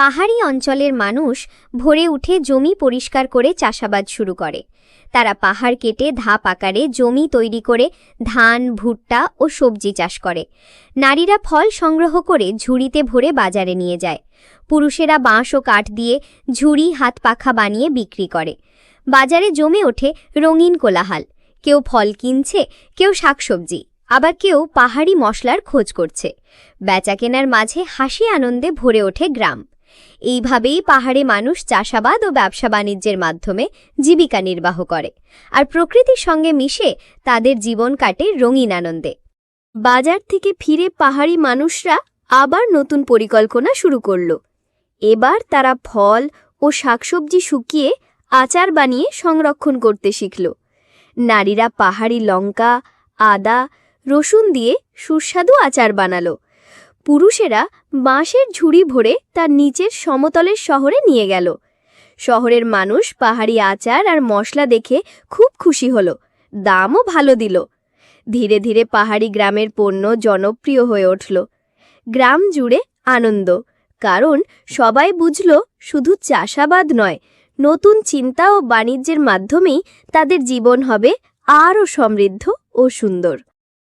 পাহাড়ি অঞ্চলের মানুষ ভোরে উঠে জমি পরিষ্কার করে চাষাবাদ শুরু করে। তারা পাহাড় কেটে ধাপ আকারে জমি তৈরি করে ধান, ভুট্টা ও সবজি চাষ করে। নারীরা ফল সংগ্রহ করে ঝুড়িতে ভরে বাজারে নিয়ে যায়। পুরুষেরা বাঁশ ও কাঠ দিয়ে ঝুড়ি, হাত পাখা বানিয়ে বিক্রি করে। বাজারে জমে ওঠে রঙিন কোলাহাল। কেউ ফল কিনছে, কেউ শাকসবজি। আবার কেউ পাহাড়ি মশলার খোঁজ করছে। বেচাকেনার মাঝে হাসি আনন্দে ভরে ওঠে গ্রাম। এইভাবেই পাহাড়ে মানুষ চাষাবাদ ও ব্যবসা বাণিজ্যের মাধ্যমে জীবিকা নির্বাহ করে আর প্রকৃতির সঙ্গে মিশে তাদের জীবন কাটে রঙিন আনন্দে। বাজার থেকে ফিরে পাহাড়ি মানুষরা আবার নতুন পরিকল্পনা শুরু করল। এবার তারা ফল ও শাকসবজি শুকিয়ে আচার বানিয়ে সংরক্ষণ করতে শিখল। নারীরা পাহাড়ি লঙ্কা, আদা, রসুন দিয়ে সুস্বাদু আচার বানালো। পুরুষেরা বাঁশের ঝুড়ি ভরে তার নিচের সমতলের শহরে নিয়ে গেল। শহরের মানুষ পাহাড়ি আচার আর মশলা দেখে খুব খুশি হলো, দামও ভালো দিল। ধীরে ধীরে পাহাড়ি গ্রামের পণ্য জনপ্রিয় হয়ে উঠল। গ্রাম জুড়ে আনন্দ, কারণ সবাই বুঝল শুধু চাষাবাদ নয়, নতুন চিন্তা ও বাণিজ্যের মাধ্যমেই তাদের জীবন হবে আরও সমৃদ্ধ ও সুন্দর।